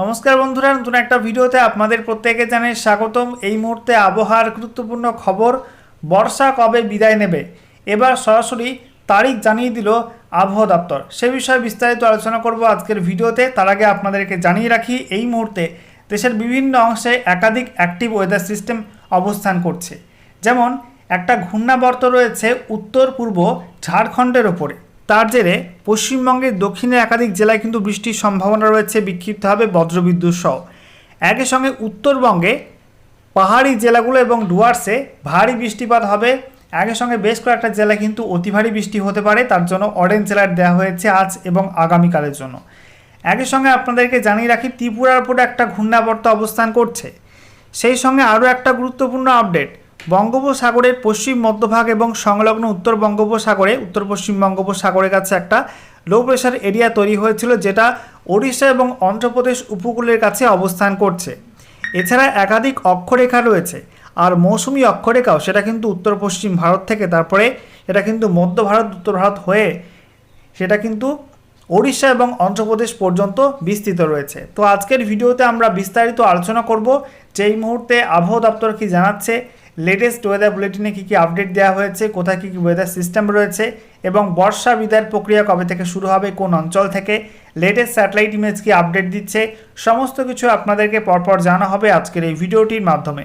নমস্কার বন্ধুরা, নতুন একটা ভিডিওতে আপনাদের প্রত্যেকে জানাই স্বাগতম। এই মুহূর্তে আবহাওয়ার গুরুত্বপূর্ণ খবর, বর্ষা কবে বিদায় নেবে? এবার সরাসরি তারিখ জানিয়ে দিল আবহাওয়া দপ্তর। সে বিষয়ে বিস্তারিত আলোচনা করব আজকের ভিডিওতে। তার আগে আপনাদেরকে জানিয়ে রাখি, এই মুহূর্তে দেশের বিভিন্ন অংশে একাধিক অ্যাক্টিভ ওয়েদার সিস্টেম অবস্থান করছে। যেমন, একটা ঘূর্ণাবর্ত রয়েছে উত্তর পূর্ব ঝাড়খণ্ডের ওপরে। তার জেরে পশ্চিমবঙ্গের দক্ষিণে একাধিক জেলায় কিন্তু বৃষ্টির সম্ভাবনা রয়েছে, বিক্ষিপ্তভাবে বজ্রবিদ্যুৎ সহ। একই সঙ্গে উত্তরবঙ্গে পাহাড়ি জেলাগুলো এবং ডুয়ার্সে ভারী বৃষ্টিপাত হবে। একই সঙ্গে বেশ কয়েকটা জেলায় কিন্তু অতি ভারী বৃষ্টি হতে পারে। তার জন্য অরেঞ্জ জেলার দেওয়া হয়েছে আজ এবং আগামীকালের জন্য। একই সঙ্গে আপনাদেরকে জানিয়ে রাখি, ত্রিপুরার উপরে একটা ঘূর্ণাবর্ত অবস্থান করছে। সেই সঙ্গে আরও একটা গুরুত্বপূর্ণ আপডেট বঙ্গোপসাগরের পশ্চিম মধ্যভাগ এবং সংলগ্ন উত্তর বঙ্গোপসাগরে, উত্তর পশ্চিম বঙ্গোপসাগরের কাছে একটা লো প্রেশার এরিয়া তৈরি হয়েছিল, যেটা ওড়িশা এবং অন্ধ্রপ্রদেশ উপকূলের কাছে অবস্থান করছে। এছাড়া একাধিক অক্ষরেখা রয়েছে, আর মৌসুমি অক্ষরেখাও, সেটা কিন্তু উত্তর পশ্চিম ভারত থেকে, তারপরে এটা কিন্তু মধ্য ভারত, উত্তর ভারত হয়ে সেটা কিন্তু ওড়িশা এবং অন্ধ্রপ্রদেশ পর্যন্ত বিস্তৃত রয়েছে। তো আজকের ভিডিওতে আমরা বিস্তারিত আলোচনা করব যে এই মুহূর্তে আবহাওয়া দপ্তর কি জানাচ্ছে লেটেস্ট ওয়েদার বুলেটিনে কী কী আপডেট দেওয়া হয়েছে, কোথায় কী কী ওয়েদার সিস্টেম রয়েছে এবং বর্ষা বিদায়ের প্রক্রিয়া কবে থেকে শুরু হবে, কোন অঞ্চল থেকে লেটেস্ট স্যাটেলাইট ইমেজ কি আপডেট দিচ্ছে, সমস্ত কিছু আপনাদেরকে পরপর জানা হবে আজকের এই ভিডিওটির মাধ্যমে।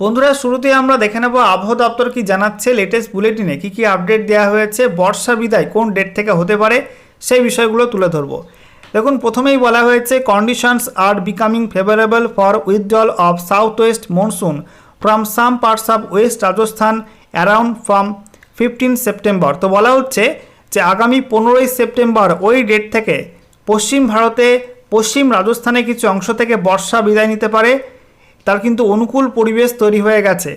বন্ধুরা, শুরুতেই আমরা দেখে নেব আবহাওয়া দপ্তর কি জানাচ্ছে লেটেস্ট বুলেটিনে কি কি আপডেট দেওয়া হয়েছে? বর্ষা বিদায় কোন ডেট থেকে হতে পারে? সেই বিষয়গুলো তুলে ধরব। দেখুন, প্রথমেই বলা হয়েছে conditions R becoming favourable for withdrawal of south west monsoon from some parts of west Rajasthan around from fifteen September তো বলা হচ্ছে যে, আগামী পনেরোই সেপ্টেম্বর ওই ডেট থেকে পশ্চিম ভারতে পশ্চিম রাজস্থানে কিছু অংশ থেকে বর্ষা বিদায় নিতে পারে। তার কিন্তু অনুকূল পরিবেশ তৈরি হয়ে গেছে।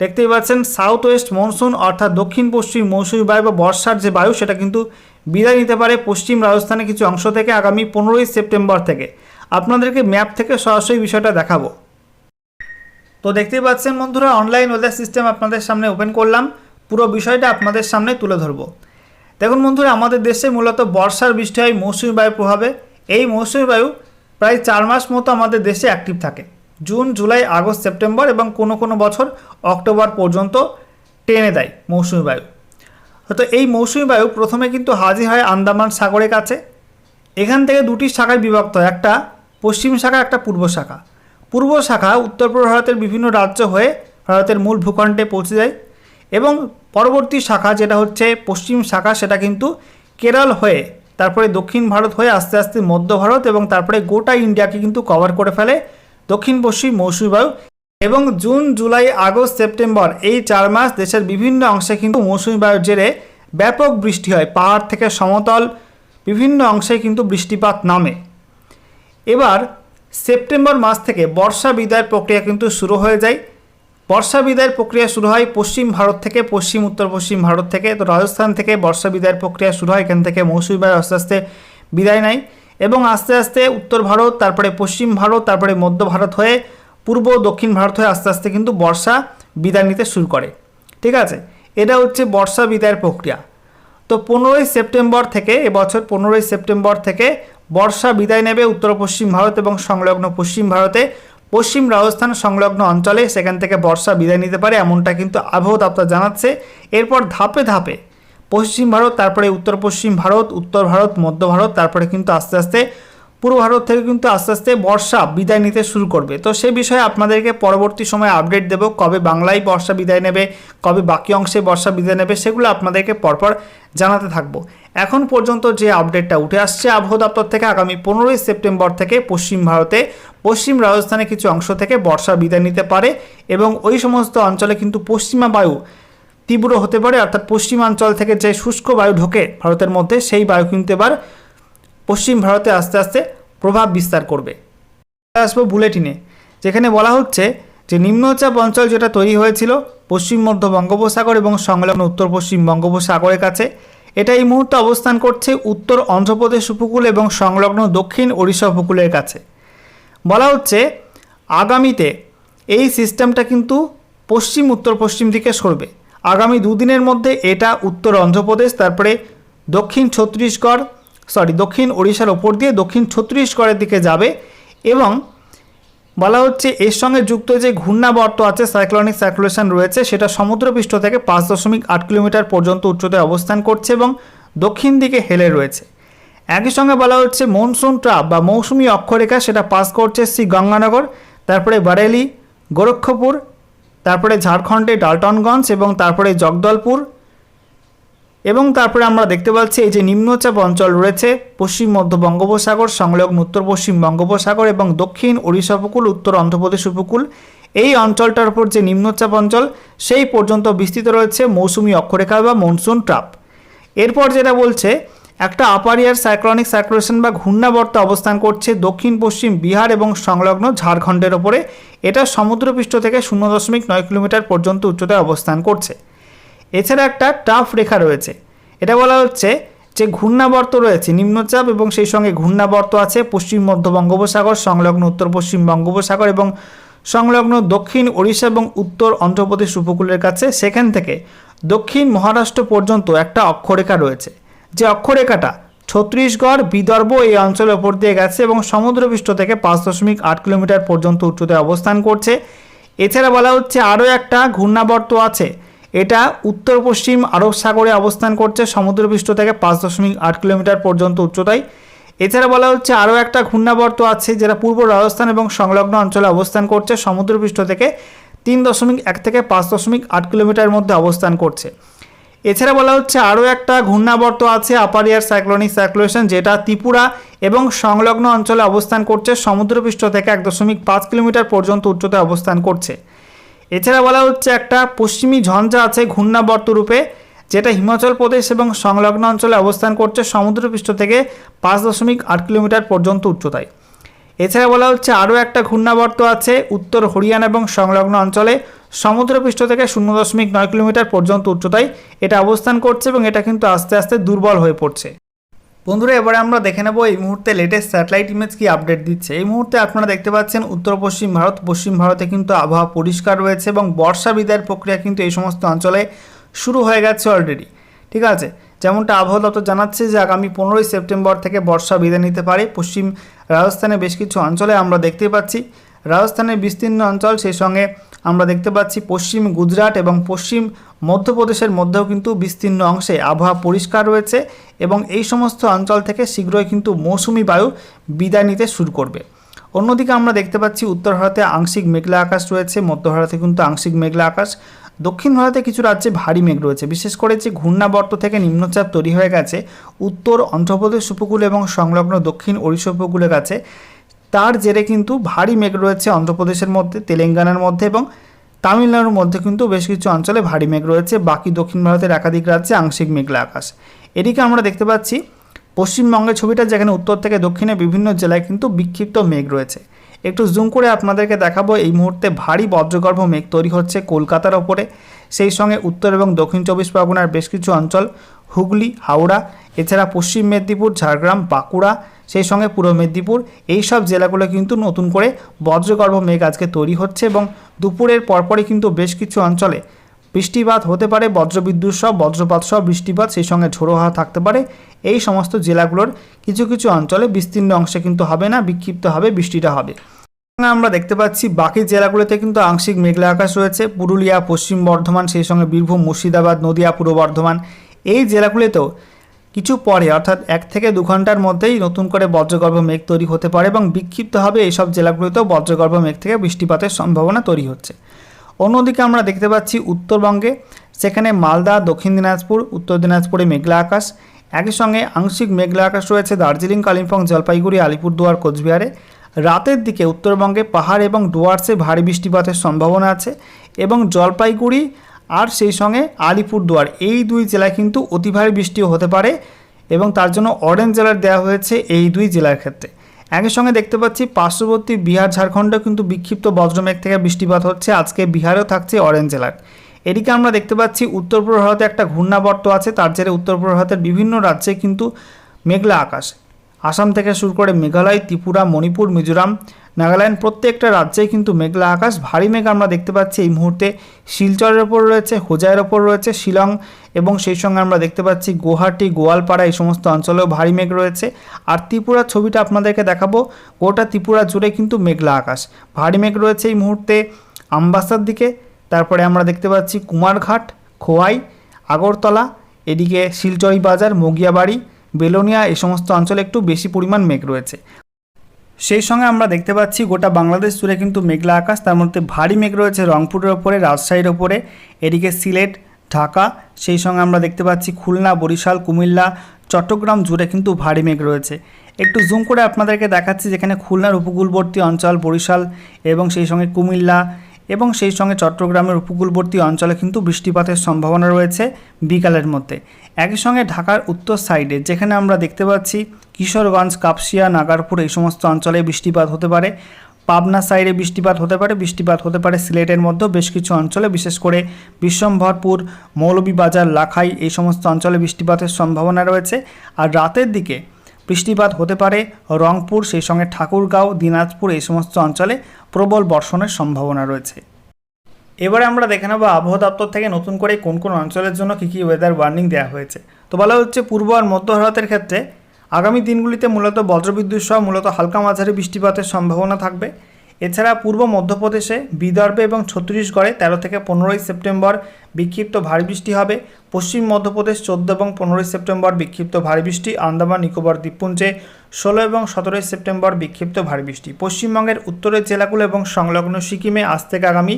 দেখতেই পাচ্ছেন সাউথ ওয়েস্ট মনসুন অর্থাৎ দক্ষিণ পশ্চিম মৌসুমী বায়ু বা বর্ষার যে বায়ু, সেটা কিন্তু বিদায় নিতে পারে পশ্চিম রাজস্থানে কিছু অংশ থেকে আগামী পনেরোই সেপ্টেম্বর থেকে। আপনাদেরকে ম্যাপ থেকে সরাসরি বিষয়টা দেখাবো। তো দেখতেই পাচ্ছেন বন্ধুরা অনলাইন ওয়েদার সিস্টেম আপনাদের সামনে ওপেন করলাম। পুরো বিষয়টা আপনাদের সামনে তুলে ধরবো। দেখুন বন্ধুরা, আমাদের দেশে মূলত বর্ষার বৃষ্টি হয় মৌসুমী বায়ুর প্রভাবে। এই মৌসুমী বায়ু প্রায় চার মাস মতো আমাদের দেশে অ্যাক্টিভ থাকে। জুন, জুলাই, আগস্ট, সেপ্টেম্বর এবং কোনো কোনো বছর অক্টোবর পর্যন্ত টেনে দেয় মৌসুমি বায়ু। তো এই মৌসুমি বায়ু প্রথমে কিন্তু হাজির হয় আন্দামান সাগরের কাছে। এখান থেকে দুটি শাখায় বিভক্ত হয় একটা পশ্চিম শাখা, একটা পূর্ব শাখা। পূর্ব শাখা উত্তর পূর্ব ভারতের বিভিন্ন রাজ্য হয়ে ভারতের মূল ভূখণ্ডে পৌঁছে যায় এবং পরবর্তী শাখা যেটা হচ্ছে পশ্চিম শাখা, সেটা কিন্তু কেরল হয়ে, তারপরে দক্ষিণ ভারত হয়ে আস্তে আস্তে মধ্য ভারত এবং তারপরে গোটা ইন্ডিয়াকে কিন্তু কভার করে ফেলে দক্ষিণ পশ্চিম মৌসুমী বায়ু এবং জুন, জুলাই, আগস্ট, সেপ্টেম্বর এই চার মাস দেশের বিভিন্ন অংশে কিন্তু মৌসুমী বায়ুর জেরে ব্যাপক বৃষ্টি হয়। পাহাড় থেকে সমতল বিভিন্ন অংশে কিন্তু বৃষ্টিপাত নামে। এবার সেপ্টেম্বর মাস থেকে বর্ষা বিদায়ের প্রক্রিয়া কিন্তু শুরু হয়ে যায়। বর্ষা বিদায়ের প্রক্রিয়া শুরু হয় পশ্চিম ভারত থেকে, পশ্চিম, উত্তর পশ্চিম ভারত থেকে। তো রাজস্থান থেকে বর্ষা বিদায়ের প্রক্রিয়া শুরু হয় এখান থেকে। মৌসুমী বায়ু আস্তে আস্তে বিদায় নেয়। এবং আস্তে আস্তে উত্তর ভারত, তারপরে পশ্চিম ভারত, তারপরে মধ্য ভারত হয়ে পূর্ব দক্ষিণ ভারত হয়ে আস্তে আস্তে কিন্তু বর্ষা বিদায় নিতে শুরু করে। ঠিক আছে? এটা হচ্ছে বর্ষা বিদায়ের প্রক্রিয়া। তো পনেরোই সেপ্টেম্বর থেকে, এবছর পনেরোই সেপ্টেম্বর থেকে বর্ষা বিদায় নেবে উত্তর পশ্চিম ভারত এবং সংলগ্ন পশ্চিম ভারতে। পশ্চিম রাজস্থান সংলগ্ন অঞ্চলে সেখান থেকে বর্ষা বিদায় নিতে পারে এমনটা কিন্তু আবহাওয়া দপ্তর জানাচ্ছে। এরপর ধাপে ধাপে পশ্চিম ভারত, তারপরে উত্তর পশ্চিম ভারত, উত্তর ভারত, মধ্য ভারত, তারপরে কিন্তু আস্তে আস্তে পূর্ব ভারত থেকে কিন্তু আস্তে আস্তে বর্ষা বিদায় নিতে শুরু করবে। তো সে বিষয়ে আপনাদেরকে পরবর্তী সময়ে আপডেট দেব, কবে বাংলায় বর্ষা বিদায় নেবে, কবে বাকি অংশে বর্ষা বিদায় নেবে, সেগুলো আপনাদেরকে পরপর জানাতে থাকব। এখন পর্যন্ত যে আপডেটটা উঠে আসছে আবহাওয়া দপ্তর থেকে আগামী পনেরোই সেপ্টেম্বর থেকে পশ্চিম ভারতে, পশ্চিম রাজস্থানে কিছু অংশ থেকে বর্ষা বিদায় নিতে পারে এবং ওই সমস্ত অঞ্চলে কিন্তু পশ্চিমা বায়ু তীব্র হতে পারে, অর্থাৎ পশ্চিমাঞ্চল থেকে যে শুষ্ক বায়ু ঢোকে ভারতের মধ্যে, সেই বায়ু কিন্তু এবার পশ্চিম ভারতে আস্তে আস্তে প্রভাব বিস্তার করবে। আসব বুলেটিনে, যেখানে বলা হচ্ছে যে নিম্নচাপ অঞ্চল যেটা তৈরি হয়েছিল পশ্চিম মধ্য বঙ্গোপসাগর এবং সংলগ্ন উত্তর পশ্চিম বঙ্গোপসাগরের কাছে, এটা এই মুহূর্তে অবস্থান করছে উত্তর অন্ধ্রপ্রদেশ উপকূল এবং সংলগ্ন দক্ষিণ ওড়িশা উপকূলের কাছে। বলা হচ্ছে আগামীতে এই সিস্টেমটা কিন্তু পশ্চিম উত্তর পশ্চিম দিকে সরবে। আগামী দুদিনের মধ্যে এটা উত্তর অন্ধ্রপ্রদেশ, তারপরে দক্ষিণ ছত্তিশগড় সরি দক্ষিণ ওড়িশার ওপর দিয়ে দক্ষিণ ছত্তিশগড়ের দিকে যাবে এবং বলা হচ্ছে এর সঙ্গে যুক্ত যে ঘূর্ণাবর্ত আছে সাইক্লনিক সার্কুলেশন রয়েছে, সেটা সমুদ্রপৃষ্ঠ থেকে পাঁচ দশমিক আট কিলোমিটার পর্যন্ত উচ্চতায় অবস্থান করছে এবং দক্ষিণ দিকে হেলে রয়েছে। একই সঙ্গে বলা হচ্ছে মনসুন ট্রাপ বা মৌসুমি অক্ষরেখা, সেটা পাস করছে শ্রী গঙ্গানগর, তারপরে বারেলি গোরক্ষপুর তারপরে ঝাড়খণ্ডে ডালটনগঞ্জ এবং তারপরে জগদলপুর এবং তারপরে আমরা দেখতে পাচ্ছি এই যে নিম্নচাপ অঞ্চল রয়েছে, পশ্চিম মধ্য বঙ্গোপসাগর, সংলগ্ন উত্তর পশ্চিম বঙ্গোপসাগর এবং দক্ষিণ ওড়িশা উপকূল, উত্তর অন্ধ্রপ্রদেশ উপকূল। এই অঞ্চলটার উপর যে নিম্নচাপ অঞ্চল, সেই পর্যন্ত বিস্তৃত রয়েছে মৌসুমি অক্ষরেখা বা মনসুন ট্রাপ। এরপর যেটা বলছে একটা আপার ইয়ার সাইক্লনিক সার্কুলেশন বা ঘূর্ণাবর্ত অবস্থান করছে দক্ষিণ, পশ্চিম, বিহার এবং সংলগ্ন ঝাড়খণ্ডের ওপরে এটা সমুদ্রপৃষ্ঠ থেকে শূন্য দশমিক নয় কিলোমিটার পর্যন্ত উচ্চতায় অবস্থান করছে। এছাড়া একটা টাফ রেখা রয়েছে। এটা বলা হচ্ছে যে ঘূর্ণাবর্ত রয়েছে, নিম্নচাপ এবং সেই সঙ্গে ঘূর্ণাবর্ত আছে পশ্চিম, মধ্য বঙ্গোপসাগর, সংলগ্ন উত্তর, পশ্চিম বঙ্গোপসাগর এবং সংলগ্ন দক্ষিণ ওড়িশা এবং উত্তর অন্ধ্রপ্রদেশ উপকূলের কাছে। সেখান থেকে দক্ষিণ মহারাষ্ট্র পর্যন্ত একটা অক্ষরেখা রয়েছে। যে অক্ষরেখাটা ছত্তিশগড় বিদর্ভ এই অঞ্চলের ওপর দিয়ে গেছে এবং সমুদ্রপৃষ্ঠ থেকে পাঁচ দশমিক আট কিলোমিটার পর্যন্ত উচ্চতায় অবস্থান করছে। এছাড়া বলা হচ্ছে আরও একটা ঘূর্ণাবর্ত আছে। এটা উত্তর পশ্চিম আরব সাগরে অবস্থান করছে, সমুদ্রপৃষ্ঠ থেকে পাঁচ দশমিক আট কিলোমিটার পর্যন্ত উচ্চতায়। এছাড়া বলা হচ্ছে আরও একটা ঘূর্ণাবর্ত আছে যেটা পূর্ব রাজস্থান এবং সংলগ্ন অঞ্চলে অবস্থান করছে, সমুদ্রপৃষ্ঠ থেকে তিন দশমিক এক থেকে পাঁচ দশমিক আট কিলোমিটার মধ্যে অবস্থান করছে। এছাড়া বলা হচ্ছে আরও একটা ঘূর্ণাবর্ত আছে আপার ইয়ার সাইক্লোনিক সার্কুলেশন, যেটা ত্রিপুরা এবং সংলগ্ন অঞ্চলে অবস্থান করছে। সমুদ্রপৃষ্ঠ থেকে এক দশমিক পাঁচ কিলোমিটার পর্যন্ত উচ্চতায় অবস্থান করছে। এছাড়া বলা হচ্ছে একটা পশ্চিমী ঝঞ্ঝা আছে ঘূর্ণাবর্ত রূপে, যেটা হিমাচল প্রদেশ এবং সংলগ্ন অঞ্চলে অবস্থান করছে সমুদ্রপৃষ্ঠ থেকে পাঁচ দশমিক আট কিলোমিটার পর্যন্ত উচ্চতায়। এছাড়া বলা হচ্ছে আরও একটা ঘূর্ণাবর্ত আছে উত্তর হরিয়ানা এবং সংলগ্ন অঞ্চলে সমুদ্রপৃষ্ঠ থেকে শূন্য দশমিক নয় কিলোমিটার পর্যন্ত উচ্চতায় এটা অবস্থান করছে এবং এটা কিন্তু আস্তে আস্তে দুর্বল হয়ে পড়ছে। বন্ধুরা, এবারে আমরা দেখে নেব এই মুহূর্তে লেটেস্ট স্যাটেলাইট ইমেজ কি আপডেট দিচ্ছে। এই মুহূর্তে আপনারা দেখতে পাচ্ছেন উত্তর পশ্চিম ভারত, পশ্চিম ভারতে কিন্তু আবহাওয়া পরিষ্কার রয়েছে এবং বর্ষা বিদায়ের প্রক্রিয়া কিন্তু এই সমস্ত অঞ্চলে শুরু হয়ে গেছে অলরেডি ঠিক আছে? যেমনটা আবহাওয়া দপ্তর জানাচ্ছে যে আগামী পনেরোই সেপ্টেম্বর থেকে বর্ষা বিদায় নিতে পারে। পশ্চিম রাজস্থানে বেশ কিছু অঞ্চলে আমরা দেখতে পাচ্ছি। রাজস্থানের বিস্তীর্ণ অঞ্চল সেই সঙ্গে আমরা দেখতে পাচ্ছি পশ্চিম গুজরাট এবং পশ্চিম মধ্যপ্রদেশের মধ্যেও কিন্তু বিস্তীর্ণ অংশে আবহাওয়া পরিষ্কার রয়েছে এবং এই সমস্ত অঞ্চল থেকে শীঘ্রই কিন্তু মৌসুমি বায়ু বিদায় নিতে শুরু করবে। অন্যদিকে আমরা দেখতে পাচ্ছি উত্তর ভারতে আংশিক মেঘলা আকাশ রয়েছে, মধ্য ভারতে কিন্তু আংশিক মেঘলা আকাশ। দক্ষিণ ভারতে কিছু রাজ্যে ভারী মেঘ রয়েছে, বিশেষ করে যে ঘূর্ণাবর্ত থেকে নিম্নচাপ তৈরি হয়ে গেছে, উত্তর অন্ধ্রপ্রদেশ উপকূল এবং সংলগ্ন দক্ষিণ ওড়িশা উপকূলের কাছে। তার জেরে কিন্তু ভারী মেঘ রয়েছে অন্ধ্রপ্রদেশের মধ্যে, তেলেঙ্গানার মধ্যে এবং তামিলনাড়ুর মধ্যে কিন্তু বেশ কিছু অঞ্চলে ভারী মেঘ রয়েছে। বাকি দক্ষিণ ভারতের একাধিক রাজ্যে আংশিক মেঘলা আকাশ। এদিকে আমরা দেখতে পাচ্ছি, পশ্চিমবঙ্গের ছবিটা যেখানে উত্তর থেকে দক্ষিণে বিভিন্ন জেলায় কিন্তু বিক্ষিপ্ত মেঘ রয়েছে। একটু জুম করে আপনাদেরকে দেখাবো, এই মুহূর্তে ভারী বজ্রগর্ভ মেঘ তৈরি হচ্ছে কলকাতার ওপরে। সেই সঙ্গে উত্তর এবং দক্ষিণ চব্বিশ পরগনার বেশ কিছু অঞ্চল হুগলি, হাওড়া, এছাড়া পশ্চিম মেদিনীপুর, ঝাড়গ্রাম, বাঁকুড়া, সেই সঙ্গে পূর্ব মেদিনীপুর, এই সব জেলাগুলো কিন্তু নতুন করে বজ্রগর্ভ মেঘ আজকে তৈরি হচ্ছে এবং দুপুরের পরপরই কিন্তু বেশ কিছু অঞ্চলে বৃষ্টিপাত হতে পারে, বজ্রবিদ্যুৎ সহ, বজ্রপাত সহ বৃষ্টিপাত, সেই সঙ্গে ঝোড়ো হাওয়া থাকতে পারে। এই সমস্ত জেলাগুলোর কিছু কিছু অঞ্চলে বিস্তীর্ণ অংশে কিন্তু হবে না, বিক্ষিপ্ত হবে, বৃষ্টিটা হবে। আমরা দেখতে পাচ্ছি বাকি জেলাগুলোতে কিন্তু আংশিক মেঘলা আকাশ রয়েছে। পুরুলিয়া, পশ্চিম বর্ধমান, সেই সঙ্গে বীরভূম, মুর্শিদাবাদ, নদিয়া, পূর্ব বর্ধমান এই জেলাগুলিতেও কিছু পরে, অর্থাৎ এক থেকে দু ঘণ্টার মধ্যেই নতুন করে বজ্রগর্ভ মেঘ তৈরি হতে পারে এবং বিক্ষিপ্ত হবে এইসব জেলাগুলিতেও বজ্রগর্ভ মেঘ থেকে বৃষ্টিপাতের সম্ভাবনা তৈরি হচ্ছে। অন্যদিকে আমরা দেখতে পাচ্ছি উত্তরবঙ্গে, সেখানে মালদা, দক্ষিণ দিনাজপুর, উত্তর দিনাজপুরে মেঘলা আকাশ। একই সঙ্গে আংশিক মেঘলা আকাশ রয়েছে দার্জিলিং, কালিম্পং, জলপাইগুড়ি, আলিপুরদুয়ার, কোচবিহারে। রাতের দিকে উত্তরবঙ্গে পাহাড় এবং ডুয়ার্সে ভারী বৃষ্টিপাতের সম্ভাবনা আছে এবং জলপাইগুড়ি আর সেই সঙ্গে আলিপুরদুয়ার, এই দুই জেলায় কিন্তু অতি ভারী বৃষ্টিও হতে পারে এবং তার জন্য অরেঞ্জ জেলার দেওয়া হয়েছে এই দুই জেলার ক্ষেত্রে। একই সঙ্গে দেখতে পাচ্ছি পার্শ্ববর্তী বিহার, ঝাড়খণ্ডেও কিন্তু বিক্ষিপ্ত বজ্রমেঘ থেকে বৃষ্টিপাত হচ্ছে। আজকে বিহারেও থাকছে অরেঞ্জ জেলার এদিকে আমরা দেখতে পাচ্ছি উত্তর পূর্ব ভারতে একটা ঘূর্ণাবর্ত আছে। তার জেরে উত্তর পূর্ব ভারতের বিভিন্ন রাজ্যে কিন্তু মেঘলা আকাশ। আসাম থেকে শুরু করে মেঘালয়, ত্রিপুরা, মণিপুর, মিজোরাম নাগাল্যান্ড প্রত্যেকটা রাজ্যেই কিন্তু মেঘলা আকাশ, ভারী মেঘ আমরা দেখতে পাচ্ছি এই মুহূর্তে। শিলচরের ওপর রয়েছে, হোজাইয়ের ওপর রয়েছে, শিলং এবং সেই সঙ্গে আমরা দেখতে পাচ্ছি গুয়াহাটি, গোয়ালপাড়া এই সমস্ত অঞ্চলেও ভারী মেঘ রয়েছে। আর ত্রিপুরার ছবিটা আপনাদেরকে দেখাবো, গোটা ত্রিপুরা জুড়ে কিন্তু মেঘলা আকাশ। ভারী মেঘ রয়েছে এই মুহূর্তে আমবাসার দিকে, তারপরে আমরা দেখতে পাচ্ছি কুমারঘাট, খোয়াই, আগরতলা, এদিকে শিলচরি বাজার মগিয়াবাড়ি, বেলোনিয়া এই সমস্ত অঞ্চলে একটু বেশি পরিমাণ মেঘ রয়েছে। সেই সঙ্গে আমরা দেখতে পাচ্ছি গোটা বাংলাদেশ জুড়ে কিন্তু মেঘলা আকাশ, তার মধ্যে ভারী মেঘ রয়েছে রংপুরের ওপরে, রাজশাহীর ওপরে, এদিকে সিলেট, ঢাকা, সেই সঙ্গে আমরা দেখতে পাচ্ছি খুলনা, বরিশাল, কুমিল্লা, চট্টগ্রাম জুড়ে কিন্তু ভারী মেঘ রয়েছে। একটু জুম করে আপনাদেরকে দেখাচ্ছি যেখানে খুলনার উপকূলবর্তী অঞ্চল বরিশাল এবং সেই সঙ্গে কুমিল্লা এবং সেই সঙ্গে চট্টগ্রামের উপকূলবর্তী অঞ্চলে কিন্তু বৃষ্টিপাতের সম্ভাবনা রয়েছে বিকালের মধ্যে। একই সঙ্গে ঢাকার উত্তর সাইডে, যেখানে আমরা দেখতে পাচ্ছি কিশোরগঞ্জ, কাপসিয়া, নাগারপুর এই সমস্ত অঞ্চলে বৃষ্টিপাত হতে পারে। পাবনা সাইডে বৃষ্টিপাত হতে পারে, বৃষ্টিপাত হতে পারে সিলেটের মধ্যেও বেশ কিছু অঞ্চলে, বিশেষ করে বিশ্বম্ভরপুর, মৌলভীবাজার, লাখাই এই সমস্ত অঞ্চলে বৃষ্টিপাতের সম্ভাবনা রয়েছে। আর রাতের দিকে বৃষ্টিপাত হতে পারে। রংপুর, সেই সঙ্গে ঠাকুরগাঁও, দিনাজপুর, এই সমস্ত অঞ্চলে প্রবল বর্ষণের সম্ভাবনা রয়েছে। এবারে আমরা দেখে নেব আবহাওয়া দপ্তর থেকে নতুন করে কোন কোন অঞ্চলের জন্য কী কী ওয়েদার ওয়ার্নিং দেওয়া হয়েছে। তো বলা হচ্ছে, পূর্ব আর মধ্য ভারতের ক্ষেত্রে আগামী দিনগুলিতে মূলত বজ্রবিদ্যুৎ সহ মূলত হালকা মাঝারি বৃষ্টিপাতের সম্ভাবনা থাকবে। এছাড়া পূর্ব মধ্যপ্রদেশে বিদর্ভে এবং ছত্তিশগড়ে তেরো থেকে পনেরোই সেপ্টেম্বর বিক্ষিপ্ত ভারী বৃষ্টি হবে। পশ্চিম মধ্যপ্রদেশ চোদ্দ এবং পনেরোই সেপ্টেম্বর বিক্ষিপ্ত ভারী বৃষ্টি। আন্দামান, নিকোবর, দ্বীপপুঞ্জে ষোলো এবং সতেরোই সেপ্টেম্বর বিক্ষিপ্ত ভারী বৃষ্টি। পশ্চিমবঙ্গের উত্তরের জেলাগুলো এবং সংলগ্ন সিকিমে আজ থেকে আগামী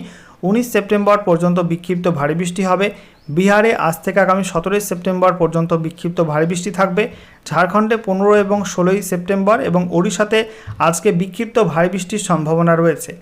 উনিশ সেপ্টেম্বর পর্যন্ত বিক্ষিপ্ত ভারী বৃষ্টি হবে। বিহারে আজ থেকে আগামী সতেরোই সেপ্টেম্বর পর্যন্ত বিক্ষিপ্ত ভারী বৃষ্টি থাকবে। ঝাড়খণ্ডে পনেরো এবং ষোলোই সেপ্টেম্বর এবং ওড়িশাতে আজকে বিক্ষিপ্ত ভারী বৃষ্টির সম্ভাবনা রয়েছে।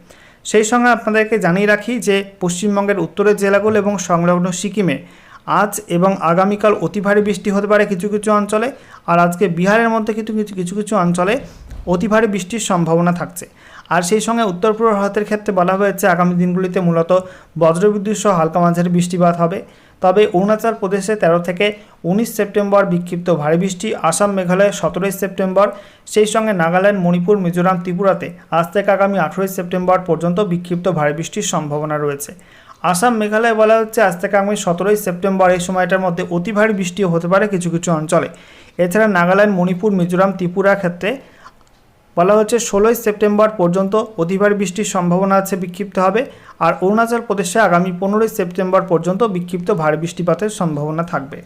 সেই সঙ্গে আপনাদেরকে জানিয়ে রাখি যে, পশ্চিমবঙ্গের উত্তরের জেলাগুলো এবং সংলগ্ন সিকিমে আজ এবং আগামীকাল অতি ভারী বৃষ্টি হতে পারে কিছু কিছু অঞ্চলে। আর আজকে বিহারের মধ্যে কিছু কিছু কিছু কিছু অঞ্চলে অতি ভারী বৃষ্টির সম্ভাবনা থাকছে। আর সেই সঙ্গে উত্তর পূর্ব ভারতের ক্ষেত্রে বলা হয়েছে, আগামী দিনগুলিতে মূলত বজ্রবিদ্যুৎ সহ হালকা মাঝারি বৃষ্টিপাত হবে। তবে অরুণাচল প্রদেশে তেরো থেকে উনিশ সেপ্টেম্বর বিক্ষিপ্ত ভারী বৃষ্টি, আসাম, মেঘালয়ে সতেরোই সেপ্টেম্বর, সেই সঙ্গে নাগাল্যান্ড, মণিপুর, মিজোরাম, ত্রিপুরাতে আজ থেকে আগামী আঠেরোই সেপ্টেম্বর পর্যন্ত বিক্ষিপ্ত ভারী বৃষ্টির সম্ভাবনা রয়েছে। আসাম, মেঘালয়ে বলা হচ্ছে আজ থেকে আগামী সতেরোই সেপ্টেম্বর এই সময়টার মধ্যে অতি ভারী বৃষ্টিও হতে পারে কিছু কিছু অঞ্চলে। এছাড়া নাগাল্যান্ড, মণিপুর, মিজোরাম ত্রিপুরা ক্ষেত্রে বলা হচ্ছে ষোলোই সেপ্টেম্বর পর্যন্ত অতিভারী বৃষ্টির সম্ভাবনা আছে বিক্ষিপ্ত হবে আর অরুণাচল প্রদেশে আগামী পনেরোই সেপ্টেম্বর পর্যন্ত বিক্ষিপ্ত ভারী বৃষ্টিপাতের সম্ভাবনা থাকবে।